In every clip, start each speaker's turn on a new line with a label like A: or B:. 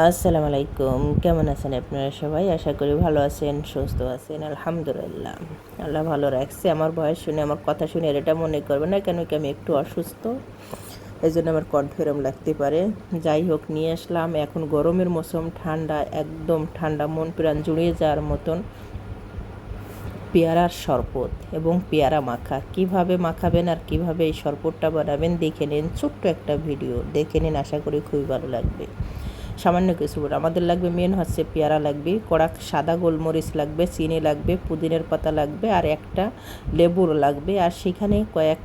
A: আসসালামু আলাইকুম। কেমন আছেন আপনারা সবাই? আশা করি ভালো আছেন, সুস্থ আছেন, আলহামদুলিল্লাহ। আল্লাহ ভালো রাখছে। আমার বয়স শুনে, আমার কথা শুনে এটা মনে করবে না, কেন কি আমি একটু অসুস্থ। এই জন্য আমার কণ্ঠ এরম লাগতে পারে। যাই হোক, নিয়ে আসলাম। এখন গরমের মৌসুম, ঠান্ডা, একদম ঠান্ডা, মন প্রাণ জুড়িয়ে যাওয়ার মতন পেয়ারার শরবত এবং পেয়ারা মাখা। কীভাবে মাখাবেন আর কীভাবে এই শরবতটা বানাবেন, দেখে নিন। ছোট্ট একটা ভিডিও, দেখে নিন। আশা করি খুবই ভালো লাগবে। সামান্য কিছু আমাদের লাগবে মেন হচ্ছে পেয়ারা লাগবে কড়াক সাদা গোলমরিচ লাগবে, চিনি লাগবে, পুদিনের পাতা লাগবে আর একটা লেবুর লাগবে আর সেখানে কয়েক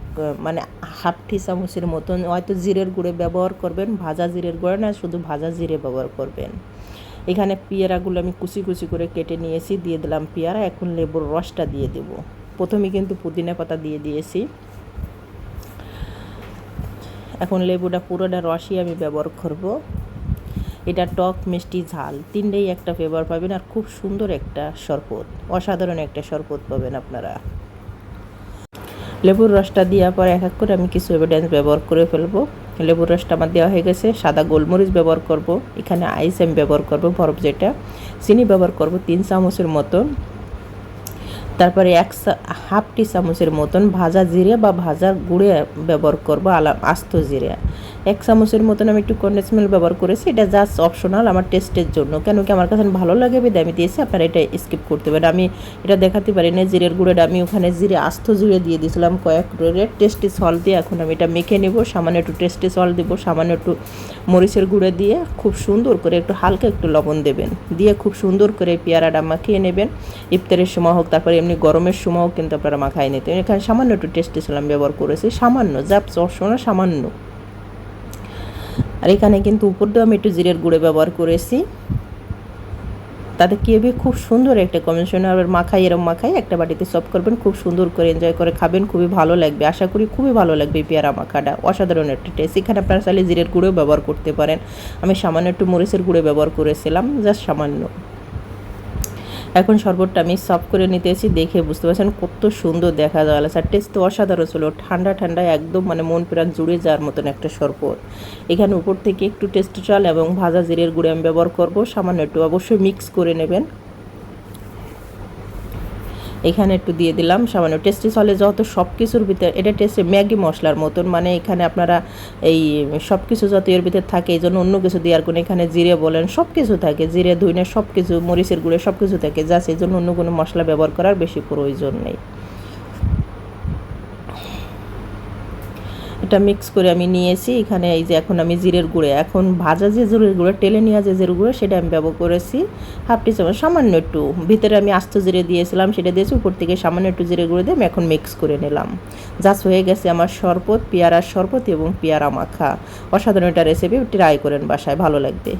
A: মানে হাফ টি চামচের মতন হয়তো জিরের গুঁড়ে ব্যবহার করবেন, ভাজা জিরের গুঁড়ে না, শুধু ভাজা জিরে ব্যবহার করবেন। এখানে পেয়ারাগুলো আমি কুচি কুচি করে কেটে নিয়েছি, দিয়ে দিলাম পেয়ারা, এখন লেবুর রসটা দিয়ে দেব। প্রথমে কিন্তু পুদিনা পাতা দিয়ে দিয়েছি। এখন লেবুটা পুরোটা রসই আমি ব্যবহার করব। এটা টক মিষ্টি ঝাল। তিনটেই একটা ফ্লেভার পাবেন আর খুব সুন্দর একটা শরবত। অসাধারণ একটা শরবত পাবেন আপনারা। লেবুর রসটা দেওয়ার পর এক এক করে আমি কিছু এভিডেন্স ব্যবহার করে ফেলব। লেবুর রসটা আমার দেওয়া হয়ে গেছে। সাদা গোলমরিচ ব্যবহার করব। এখানে আইস আমি ব্যবহার করব, বরফ যেটা। চিনি ব্যবহার করব তিন চামচের মতো তারপরে এক হাফ টি চামচের মতন ভাজা জিরে বা ভাজা গুঁড়ে ব্যবহার করব, আলা, আস্ত জিরে। এক চামচের মতন আমি একটু কন্ডেন্স মিল্ক ব্যবহার করেছি, এটা জাস্ট অপশনাল আমার টেস্টের জন্য। কেন কি আমার কাছে ভালো লাগে বিদে আমি দিয়েছি, আপনারা এটা স্কিপ করতে পারেন। আমি এটা দেখাতে পারি না জিরের গুঁড়োটা আমি ওখানে জিরে আস্ত জিরে দিয়ে দিয়েছিলাম কয়েক রেট টেস্টি সল দিয়ে এখন আমি এটা মেখে নেব, সামান্য একটু টেস্টি সল দেবো, সামান্য একটু মরিচের গুঁড়ো দিয়ে খুব সুন্দর করে একটু হালকা একটু লবণ দেবেন। দিয়ে খুব সুন্দর করে পেয়ারাটা মাখিয়ে নেবেন। ইফতারের সময় হোক, তারপরে এমনি গরমের সময়ও কিন্তু আপনারা মাখাই নিতে এখানে সামান্য একটু টেস্টি সালাম ব্যবহার করেছি। সামান্য, যা চশমা সামান্য। আর এখানে কিন্তু উপর দিয়ে আমি একটু জিরের গুঁড়ো ব্যবহার করেছি। তাতে কী হবে? খুব সুন্দর একটা কম্বিনেশন আবার মাখাই এরম মাখাই একটা বাটিতে সব করবেন, খুব সুন্দর করে এনজয় করে খাবেন, খুবই ভালো লাগবে। আশা করি খুবই ভালো লাগবে পেয়ারা মাখাটা। অসাধারণ একটা টেস্ট এখানে আপনারা চাইলে জিরের গুঁড়ো ব্যবহার করতে পারেন। আমি সামান্য একটু মরিচের গুঁড়ো ব্যবহার করেছিলাম, জাস্ট সামান্য। এখন শরবতটা আমি সব করে নিতে নিতেছি, দেখে বুঝতে পারছেন কত সুন্দর দেখা যাওয়া আর টেস্ট তো অসাধারণ ছিল, ঠান্ডা ঠান্ডা একদম মানে মন প্রাণ জুড়ে যাওয়ার মতন একটা শরবত। এখানে উপর থেকে একটু টেস্ট চাল এবং ভাজা জিরের গুঁড়ে আমি ব্যবহার করব, সামান্য একটু অবশ্যই মিক্স করে নেবেন। এখানে একটু দিয়ে দিলাম, সামান্য টেস্টি সলে যত সব কিছুর ভিতরে, এটা টেস্টি ম্যাগি মশলার মতন মানে এখানে আপনারা এই সব কিছু যত এর ভিতরে থাকে, এই জন্য অন্য কিছু দেওয়ার কোনো, এখানে জিরে বলেন সব কিছু থাকে, জিরে, ধুইনে সব কিছু মরিচের গুঁড়ে সব কিছু থাকে, যা সেই জন্য অন্য কোনো মশলা ব্যবহার করার বেশি প্রয়োজন নেই। এটা মিক্স করে আমি নিয়েছি। এখানে এই যে এখন আমি জিরের গুঁড়ো, এখন ভাজা যে জিরের গুঁড়ো, টেলে নেওয়া যে জিরের গুঁড়ো, সেটা আমি ব্যবহার করেছি। হাফ টি চামচ সামান্য একটু, ভিতরে আমি আস্ত জিরে দিয়েছিলাম, সেটা দিয়েছি, উপর থেকে সামান্য একটু জিরে গুঁড়ো দিয়ে আমি এখন মিক্স করে নিলাম। জাস্ট হয়ে গেছে আমার শরবত, পেয়ারার শরবত এবং পেয়ারা মাখা। অসাধারণ একটা রেসিপি ট্রাই করেন বাসায়, ভালো লাগবে।